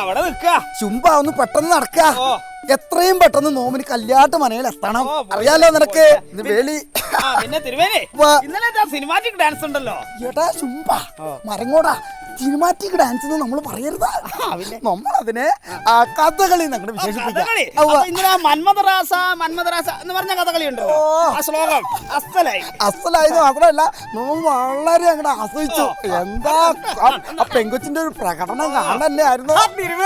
അവിടെ നിക്ക ചുമ്പ ഒന്ന് പെട്ടെന്ന് നടക്ക. എത്രയും പെട്ടെന്ന് നോമിന് കല്യാട്ട് മനയിൽ എത്തണം. അറിയാലോ നിനക്ക്? വേലി പിന്നെ തിരുവേനെ. വാ. ഇന്നലെ സിനിമാറ്റിക് ഡാൻസ് ഉണ്ടല്ലോ? എടാ ചുംബ മരങ്ങോടാ. സിനിമാറ്റിക് ഡാൻസ് എന്ന് നമ്മൾ പറയരുത്. നമ്മളതിനെ അതിനെ കഥകളി അങ്ങനെ വിശേഷിപ്പിക്കാം. മന്മദറാസ മന്മദറാസ എന്ന് പറഞ്ഞ കഥകളി ഉണ്ടോ? ആ ശ്ലോകം. അസലായത് മാത്രമല്ല നമ്മൾ വളരെ അങ്ങോട്ട് ആസ്വദിച്ചു. എന്താ ആ- പെങ്കുച്ചിന്റെ ഒരു പ്രകടനം കാണല്ലേ ആയിരുന്നു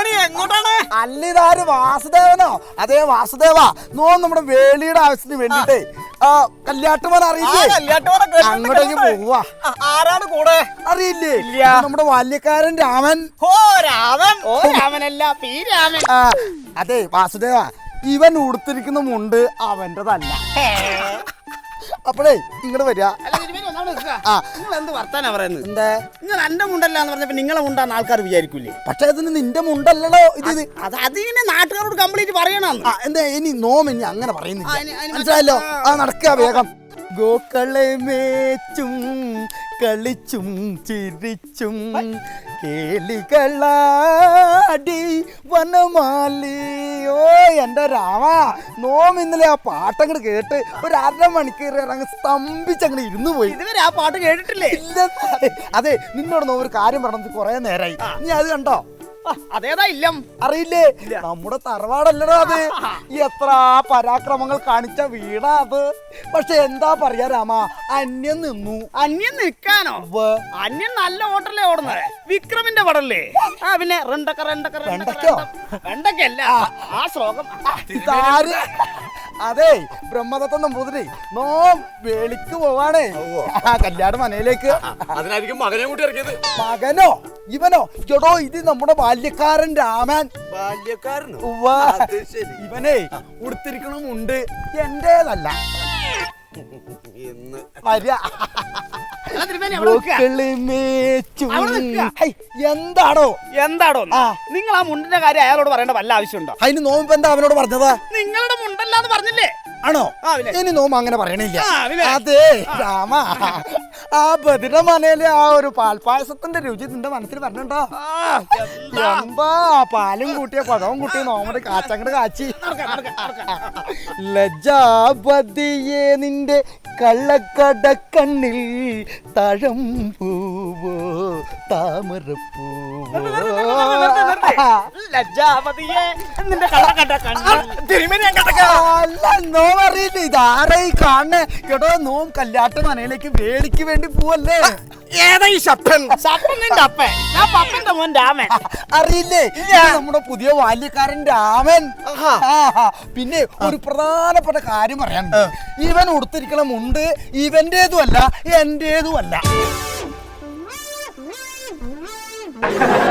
എങ്ങോട്ടാണ്? അല്ലിതാര് വാസുദേവനോ? അതേ വാസുദേവ. നോ നമ്മുടെ വേളിയുടെ ആവശ്യത്തിന് വേണ്ടിട്ടേ കല്യാട്ടുമാൻ അറിയില്ലേ? അങ്ങോട്ടേക്ക് പോവാ. ആരാണ് കൂടെ? അറിയില്ലേ. നമ്മുടെ ബാല്യക്കാരൻ രാമൻ. ഓ രാമൻ. ഓ രാമനല്ല പി രാമൻ. അതെ വാസുദേവ ഇവൻ ഉടുത്തിരിക്കുന്ന മുണ്ട് അവന്റെതല്ല. അപ്പോഴേ ഇങ്ങോട്ട് വരിക ആ. നിങ്ങൾ എന്ത് വർത്താനാ പറയുന്നത്? എന്താ? നിങ്ങൾ എന്റെ മുണ്ടല്ല എന്ന് പറഞ്ഞപ്പോ നിങ്ങളെ മുണ്ടാന്ന് ആൾക്കാർ വിചാരിക്കൂലേ? പക്ഷെ അതിന് നിന്റെ മുണ്ടല്ലല്ലോ ഇത്. ഇത് അത് അതിനെ നാട്ടുകാരോട് കംപ്ലീറ്റ് പറയണമെന്ന് ആ, എന്താ ഇനി നോം ഇനി അങ്ങനെ ആ, ഇനി- മനസ്സിലായല്ലോ? ആ നടക്കുക വേഗം. ഗോക്കളെ മേച്ചും കളിച്ചും ചിരിച്ചും കേളികളാടി വനമാലി. ഓ എന്റെ രാമ. നോം ഇന്നലെ ആ പാട്ടങ്ങട് കേട്ട് ഒരു അര മണിക്കൂർ അങ്ങ് സ്തംഭിച്ചങ്ങട് ഇരുന്നു പോയി. ഇതുവരെ ആ പാട്ട് കേട്ടിട്ടില്ലേ? അതെ നിന്നോട് നോ ഒരു കാര്യം പറഞ്ഞത് കുറെ നേരായി. നീ അത് കണ്ടോ? അതേതാ ഇല്ലം? അറിയില്ലേ? നമ്മുടെ തറവാടല്ലടോ അത്. എത്ര പരാക്രമങ്ങൾ കാണിച്ച വീടാ അത്. പക്ഷെ എന്താ പറയാ രാമ? അന്യം നിന്നു. അന്യം നിൽക്കാനോ? അന്യം നല്ല ഓട്ടല്ലേ ഓടുന്നത് വിക്രമിന്റെ പടല്ലേ? ആ പിന്നെ റണ്ടക്ക റണ്ടക്ക റണ്ടക്കോ റണ്ടക്കല്ല വെണ്ടക്കല്ല ആ. ശ്ലോകം. അതെ ബ്രഹ്മദത്തം നമ്പൂതിരി. നോ വേളിക്ക് പോവാണേ. ആ കല്യാണ മനയിലേക്ക്. അതിനായിരിക്കും മകനെ കൂട്ടി ഇറക്കിയത്. മകനോ? ഇവനോ? എടോ ഇത് നമ്മുടെ ബാല്യക്കാരൻ രാമൻ. ബാല്യക്കാരനോ? ശരി. ഇവനെ ഉടുത്തിരിക്കണമുണ്ട്. എന്റേതല്ല. എന്താടോ? എന്താടോ നിങ്ങൾ ആ മുണ്ടിന്റെ കാര്യം അയാളോട് പറയേണ്ട വല്ല ആവശ്യമുണ്ടോ? അതിന് നോമ്പ് എന്താ അവനോട് പറഞ്ഞത്? നിങ്ങളുടെ മുണ്ടല്ലാന്ന് പറഞ്ഞില്ലേ? ആണോ? ഇനി നോമ്പ് അങ്ങനെ പറയണില്ല. അതെ രാമ. ആ ബദിര മനയിലെ ആ ഒരു പാൽപായസത്തിന്റെ രുചി നിന്റെ മനസ്സിൽ പറഞ്ഞിട്ടുണ്ടോ ആ, എന്താ? പാലും കൂട്ടിയ പഴവും കൂട്ടിയ നോമ്പ് കാച്ചങ്ങട് കാച്ചി. ലജാപതിയെ നിന്റെ കള്ളക്കട കണ്ണിൽ തഴം പൂവോ താമരപ്പൂവോ ലജ്ജാപതിയെ നിന്റെ അല്ല കേട്ടോ നോം കല്യാട്ട മനയിലേക്ക് വേലിക്ക് വേണ്ടി പോവല്ലേ? ഏതാ ഈ നിന്റെ അപ്പൻ. ഞാൻ പപ്പന്റെ മോൻ രാമൻ. അറിയില്ലേ? ഇത് നമ്മുടെ പുതിയ ബാല്യക്കാരൻ രാമൻ. പിന്നെ ഒരു പ്രധാനപ്പെട്ട കാര്യം പറയാനുണ്ട്. ഇവൻ ഉടുത്തിരിക്കണ മുണ്ട് ഇവന്റേതും അല്ല എന്റേതും അല്ല Gracias.